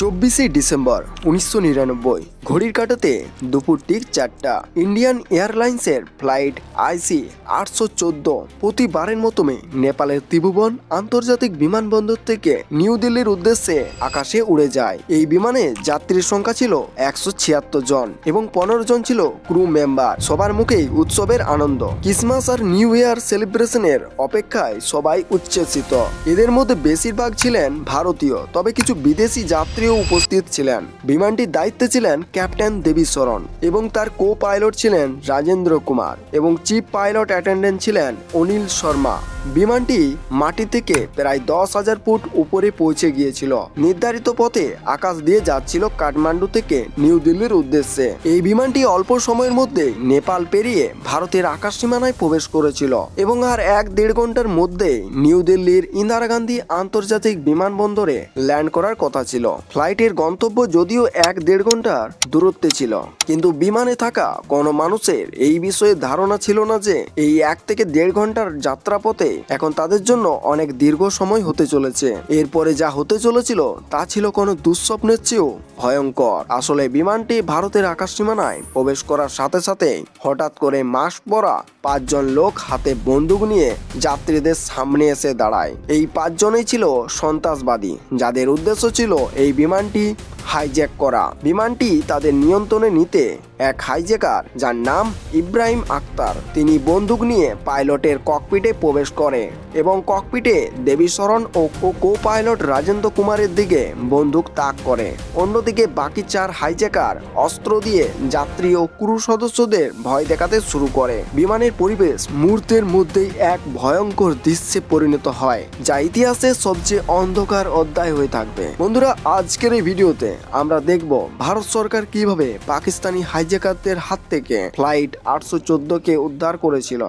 চব্বিশে ডিসেম্বর উনিশশো নিরানব্বই। ঘড়ির কাটাতে দুপুর ঠিক চারটা। ইন্ডিয়ান এয়ারলাইন্সের ফ্লাইট আইসি আটশো চোদ্দ। প্রতিবারের মতোমে নেপালের ত্রিভুবন আন্তর্জাতিক বিমানবন্দর থেকে নিউ দিল্লির উদ্দেশ্যে আকাশে উড়ে যায়। এই বিমানে যাত্রীর সংখ্যা ছিল একশো ছিয়াত্তর জন এবং পনেরো জন ছিল ক্রু মেম্বার। সবার মুখেই উৎসবের আনন্দ। ক্রিসমাস আর নিউ ইয়ার সেলিব্রেশনের অপেক্ষায় সবাই উচ্ছ্বসিত। এদের মধ্যে বেশিরভাগ ছিলেন ভারতীয়, তবে কিছু বিদেশি যাত্রীও উপস্থিত ছিলেন। বিমানটির দায়িত্বে ছিলেন ক্যাপ্টেন দেবী শরণ এবং তার কো পাইলট ছিলেন রাজেন্দ্র কুমার এবং চিফ পাইলট অ্যাটেন্ডেন্ট ছিলেন অনিল শর্মা। বিমানটি মাটি থেকে প্রায় দশ হাজার ফুট উপরে পৌঁছে গিয়েছিল। নির্ধারিত পথে আকাশ দিয়ে যাচ্ছিল কাঠমান্ডু থেকে নিউ দিল্লির উদ্দেশ্যে। এই বিমানটি অল্প সময়ের মধ্যে নেপাল পেরিয়ে ভারতের আকাশ সীমানায় প্রবেশ করেছিল এবং আর এক দেড় ঘণ্টার মধ্যে নিউ দিল্লির ইন্দিরা গান্ধী আন্তর্জাতিক বিমানবন্দরে ল্যান্ড করার কথা ছিল। ফ্লাইটের গন্তব্য যদিও এক দেড় ঘণ্টার দূরত্বে ছিল। কিন্তু বিমানে থাকা কোনো মানুষের এই বিষয়ে ধারণা ছিল না যে এই এক থেকে দেড় ঘণ্টার যাত্রাপথে এখন তাদের জন্য অনেক দীর্ঘ সময় হতে চলেছে। এরপরে যা হতে চলেছিল, তা ছিল কোনো দুঃস্বপ্নের চেয়েও ভয়ঙ্কর। আসলে বিমানটি ভারতের আকাশ সীমানায় প্রবেশ করার সাথে সাথে হঠাৎ করে মাস্ক পরা পাঁচজন লোক হাতে বন্দুক নিয়ে যাত্রীদের সামনে এসে দাঁড়ায়। এই পাঁচজনই ছিল সন্ত্রাসবাদী, যাদের উদ্দেশ্য ছিল এই বিমানটি হাইজ্যাক করা। বিমানটি তাদের নিয়ন্ত্রণে নিতে এক হাইজ্যাকার যার নাম ইব্রাহিম আক্তার তিনি বন্দুক নিয়ে পাইলটের ককপিটে প্রবেশ করে এবং ককপিটে দেবীশরণ ও কো পাইলট রাজেন্দ্র কুমারের দিকে বন্দুক তাক করে। অন্যদিকে বাকি চার হাইজ্যাকার অস্ত্র দিয়ে যাত্রী ও ক্রু সদস্যদের ভয় দেখাতে শুরু করে। বিমানের পরিবেশ মুহূর্তের মধ্যেই এক ভয়ঙ্কর দৃশ্যে পরিণত হয়, যা ইতিহাসের সবচেয়ে অন্ধকার অধ্যায় হয়ে থাকবে। বন্ধুরা, আজকের এই ভিডিওতে আমরা দেখব ভারত সরকার কীভাবে পাকিস্তানি হাইজ্যাকারদের হাত থেকে ফ্লাইট আটশো চোদ্দ কে উদ্ধার করেছিল।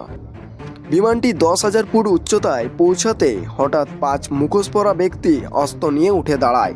বিমানটি দশ হাজার ফুট উচ্চতায় পৌঁছাতে হঠাৎ পাঁচ মুখোশ পরা ব্যক্তি অস্ত্র নিয়ে উঠে দাঁড়ায়।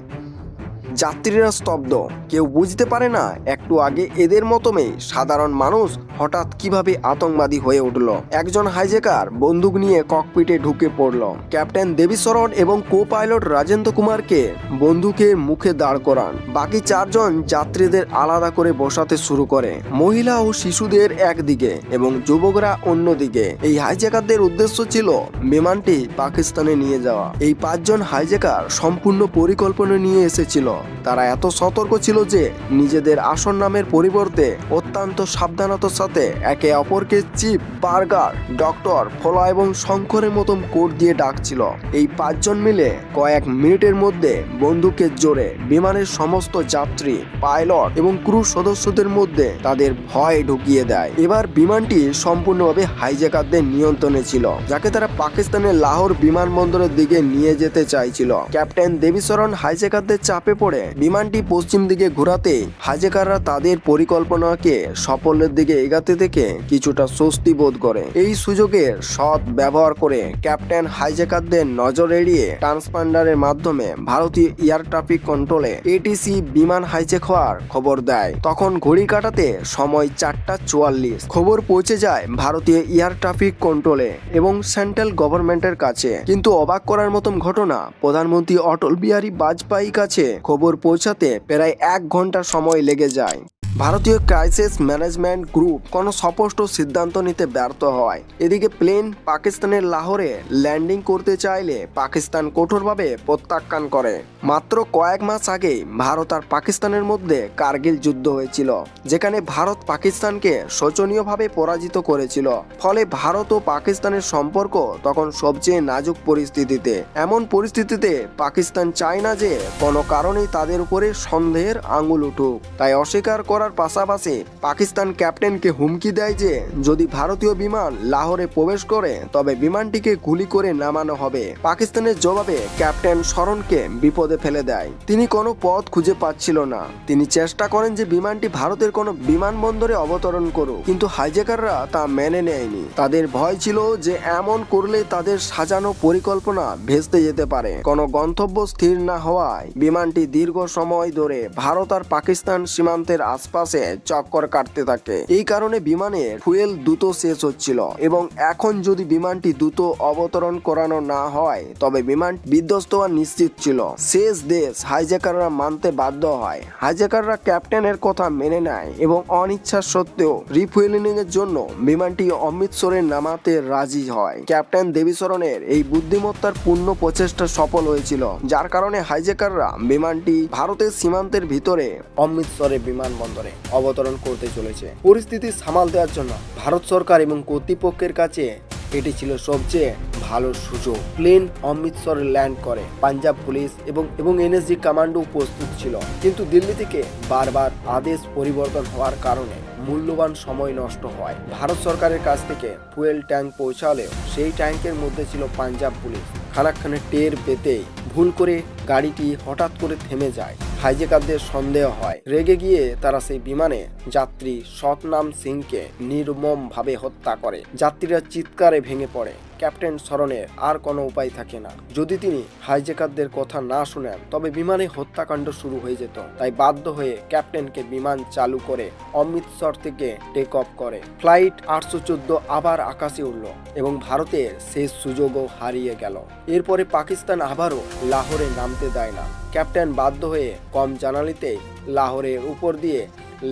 যাত্রীরা স্তব্ধ। কেউ বুঝতে পারে না, একটু আগে এদের মতমে সাধারণ মানুষ হঠাৎ কীভাবে আতঙ্কবাদী হয়ে উঠল। একজন হাইজেকার বন্দুক নিয়ে ককপিটে ঢুকে পড়ল। ক্যাপ্টেন দেবীশরণ এবং কো পাইলট রাজেন্দ্র কুমারকে বন্দুকের মুখে দাঁড় করান। বাকি চারজন যাত্রীদের আলাদা করে বসাতে শুরু করে। মহিলা ও শিশুদের একদিকে এবং যুবকরা অন্যদিকে। এই হাইজ্যাকারদের উদ্দেশ্য ছিল বিমানটি পাকিস্তানে নিয়ে যাওয়া। এই পাঁচজন হাইজেকার সম্পূর্ণ পরিকল্পনা নিয়ে এসেছিল। তারা এত সতর্ক ছিল যে নিজেদের আসন নামের পরিবর্তে অত্যন্ত সাবধানতার সাথে একে অপরকে চিপ বার্গার, ডক্টর, ফলা এবং শঙ্করের মতন কোড দিয়ে ডাকছিল। এই পাঁচজন মিলে কয়েক মিনিটের মধ্যে বন্দুকের জোরে বিমানের সমস্ত যাত্রী, পাইলট এবং ক্রু সদস্যদের মধ্যে তাদের ভয় ঢুকিয়ে দেয়। এবার বিমানটি সম্পূর্ণভাবে হাইজ্যাকারদের নিয়ন্ত্রণে ছিল, যাকে তারা পাকিস্তানের লাহোর বিমানবন্দরের দিকে নিয়ে যেতে চাইছিল। ক্যাপ্টেন দেবীচরণ হাইজ্যাকারদের চাপে পড়ে বিমানটি পশ্চিম দিকে ঘোরাতে হাইজ্যাকাররা তাদের পরিকল্পনাকে সফলের দিকে এগাতে দেখে কিছুটা স্বস্তি বোধ করে। এই সুযোগের সৎ ব্যবহার করে ক্যাপ্টেন হাইজ্যাকারদের নজর এড়িয়ে ট্রান্সপান্ডারের মাধ্যমে ভারতীয় এয়ার ট্রাফিক কন্ট্রোলে এটিসি বিমান হাইজেক হওয়ার খবর দেয়। তখন ঘড়ি কাটাতে সময় চারটা চুয়াল্লিশ। খবর পৌঁছে যায় ভারতীয় এয়ার ট্রাফিক কন্ট্রোলে এবং সেন্ট্রাল গভর্নমেন্টের কাছে। কিন্তু অবাক করার মতন ঘটনা, প্রধানমন্ত্রী অটল বিহারী বাজপেয়ী কাছে খবর পৌঁছাতে প্রায় এক ঘণ্টা সময় লেগে যায়। ভারতীয় ক্রাইসিস ম্যানেজমেন্ট গ্রুপ কোনো স্পষ্ট সিদ্ধান্ত নিতে ব্যর্থ হয়। এদিকে প্লেন পাকিস্তানের লাহোরে ল্যান্ডিং করতে চাইলে পাকিস্তান কঠোরভাবে প্রত্যাখ্যান করে। মাত্র কয়েক মাস আগে ভারত আর পাকিস্তানের মধ্যে কার্গিল যুদ্ধ হয়েছিল, যেখানে ভারত পাকিস্তানকে শোচনীয়ভাবে পরাজিত করেছিল। ফলে ভারত ও পাকিস্তানের সম্পর্ক তখন সবচেয়ে নাজুক পরিস্থিতিতে। এমন পরিস্থিতিতে পাকিস্তান চায় না যে কোনো কারণেই তাদের উপরে সন্দেহের আঙুল উঠুক। তাই অস্বীকার করার পাশাপাশি পাকিস্তান ক্যাপ্টেনকে হুমকি দেয় যে, যদি ভারতীয় বিমান লাহোরে প্রবেশ করে, তবে বিমানটিকে গুলি করে নামানো হবে। পাকিস্তানের জবাবে ক্যাপ্টেন শরণকে বিপদে ফেলে দেয়। তিনি কোনো পথ খুঁজে পাচ্ছিল না। তিনি চেষ্টা করেন যে বিমানটি ভারতের কোনো বিমানবন্দরে অবতরণ করুক, কিন্তু হাইজেকাররা তা মেনে নেয়নি। তাদের ভয় ছিল যে, এমন করলে তাদের সাজানো পরিকল্পনা ভেস্তে যেতে পারে। কোনো গন্তব্য স্থির না হওয়ায় বিমানটি দীর্ঘ সময় ধরে ভারত আর পাকিস্তান সীমান্তের আশপাশে আশপাশে চক্কর কাটতে থাকে। এই কারণে বিমানের ফুয়েল দ্রুত শেষ হচ্ছিল এবং এখন যদি বিমানটি দ্রুত অবতরণ করানো না হয়, তবে বিমান বিধ্বস্ত হওয়া নিশ্চিত ছিল। শেষ দেশ হাইজ্যাকাররা মানতে বাধ্য হয়। হাইজ্যাকাররা ক্যাপ্টেনের কথা মেনে নেয় এবং অনিচ্ছা সত্ত্বেও রিফুয়েলিং এর জন্য বিমানটি অমৃতসরে নামাতে রাজি হয়। ক্যাপ্টেন দেবীচরণের এই বুদ্ধিমত্তার পূর্ণ প্রচেষ্টা সফল হয়েছিল, যার কারণে হাইজ্যাকাররা বিমানটি ভারতের সীমান্তের ভিতরে অমৃতসরে বিমানবন্দরে অবতরণ করতে চলেছে। পরিস্থিতি সামাল দেওয়ার জন্য ভারত সরকার এবং কর্তৃপক্ষের কাছে এটি ছিল সবচেয়ে ভালো সুযোগ। প্লেন অমৃতসরে ল্যান্ড করে, পাঞ্জাব পুলিশ এবং এবং এনএসজি কমান্ডো উপস্থিত ছিল। কিন্তু দিল্লি থেকে বারবার আদেশ পরিবর্তন হওয়ার কারণে মূল্যবান সময় নষ্ট হয়। ভারত সরকারের কাছ থেকে ফুয়েল ট্যাঙ্ক পৌঁছালেও সেই ট্যাঙ্কের মধ্যে ছিল পাঞ্জাব পুলিশ। খানাক্ষণে টের পেতেই ভুল করে গাড়িটি হঠাৎ করে থেমে যায়। হাইজেকারদের সন্দেহ হয়। রেগে গিয়ে তারা সেই বিমানে যাত্রী সতনাম সিংকে নির্মমভাবে হত্যা করে। যাত্রীরা চিৎকারে ভেঙে পড়ে। ক্যাপ্টেন স্মরণের আর কোনো উপায় থাকে না। যদি তিনি হাইজেকারদের কথা না শুনেন, তবে বিমানে হত্যাকাণ্ড শুরু হয়ে যেত। তাই বাধ্য হয়ে ক্যাপ্টেনকে বিমান চালু করে অমৃতসর থেকে টেক অফ করে। ফ্লাইট আটশো চোদ্দ আবার আকাশে উঠল এবং ভারতের শেষ সুযোগও হারিয়ে গেল। এরপরে পাকিস্তান আবারও লাহোরে নামতে দেয় না। ক্যাপ্টেন বাধ্য হয়ে কম জানালিতে লাহোরের উপর দিয়ে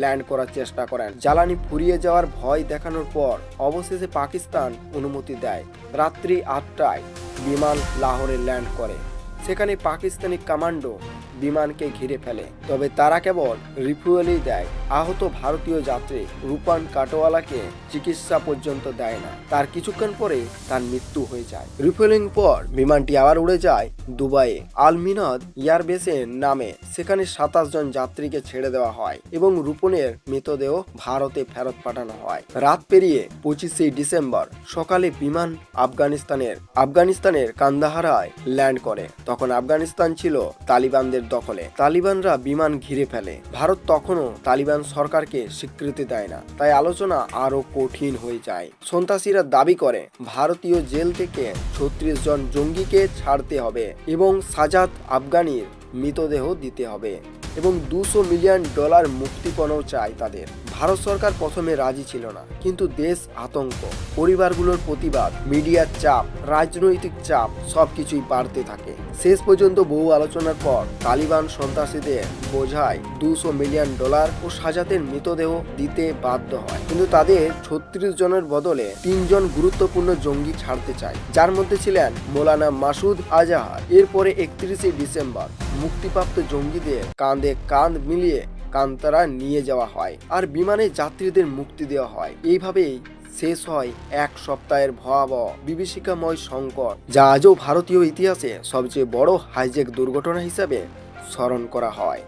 ল্যান্ড করার চেষ্টা করেন। জ্বালানি ফুরিয়ে যাওয়ার ভয় দেখানোর পর অবশেষে পাকিস্তান অনুমতি দেয়। রাত্রি আটটায় বিমান লাহোরে ল্যান্ড করে। সেখানে পাকিস্তানি কমান্ডো বিমানকে ঘিরে ফেলে। তবে তারা কেবল রিফুয়েলই দেয়। আহত ভারতীয় যাত্রী রূপান কাটোয়ালাকে চিকিৎসা পর্যন্ত দেয় না। তার কিছুক্ষণ পরে তার মৃত্যু হয়ে যায়। রিফুয়েলিং পর বিমানটি আবার উড়ে যায় দুবাইয়ে। আলমিনদ এয়ারবেসের নামে। সেখানে সাতাশ জন যাত্রীকে ছেড়ে দেওয়া হয় এবং রূপনের মৃতদেহ ভারতে ফেরত পাঠানো হয়। রাত পেরিয়ে পঁচিশে ডিসেম্বর সকালে বিমান আফগানিস্তানের আফগানিস্তানের কান্দাহারায় ল্যান্ড করে। তখন আফগানিস্তান ছিল তালিবানদের দখলে। তালিবানরা বিমান ঘিরে ফেলে। ভারত তখনও তালিবান সরকারকে স্বীকৃতি দেয় না। তাই আলোচনা আরও কঠিন হয়ে যায়। সন্ত্রাসীরা দাবি করে, ভারতীয় জেল থেকে ছত্রিশ জন জঙ্গিকে ছাড়তে হবে। এবং সাজাদ আফগানির মৃতদেহ দিতে হবে এবং দুশো মিলিয়ন ডলার মুক্তিপণও চায় তাদের। ভারত সরকার প্রথমে রাজি ছিল না, কিন্তু দেশ আতঙ্ক। পরিবারগুলোর প্রতিবাদ, মিডিয়ার চাপ, রাজনৈতিক চাপ, সবকিছুই বাড়তে থাকে। শেষ পর্যন্ত বহু আলোচনার পর তালিবান সন্ত্রাসীদের বোঝায় দুশো মিলিয়ন ডলার ও সাজাতের মৃতদেহ দিতে বাধ্য হয়। কিন্তু তাদের ছত্রিশ জনের বদলে তিনজন গুরুত্বপূর্ণ জঙ্গি ছাড়তে চায়, যার মধ্যে ছিলেন মোলানা মাসুদ আজাহার। এরপরে একত্রিশে ডিসেম্বর মুক্তিপ্রাপ্ত জঙ্গিদের কাঁধে কাঁধ মিলিয়ে কান্তারা নিয়ে যাওয়া হয় আর বিমানে যাত্রীদের মুক্তি দেওয়া হয়। এইভাবেই শেষ হয় এক সপ্তাহের ভয়াবহ বিভীষিকাময় সংকট, যা আজও ভারতীয় ইতিহাসে সবচেয়ে বড় হাইজেক দুর্ঘটনা হিসাবে স্মরণ করা হয়।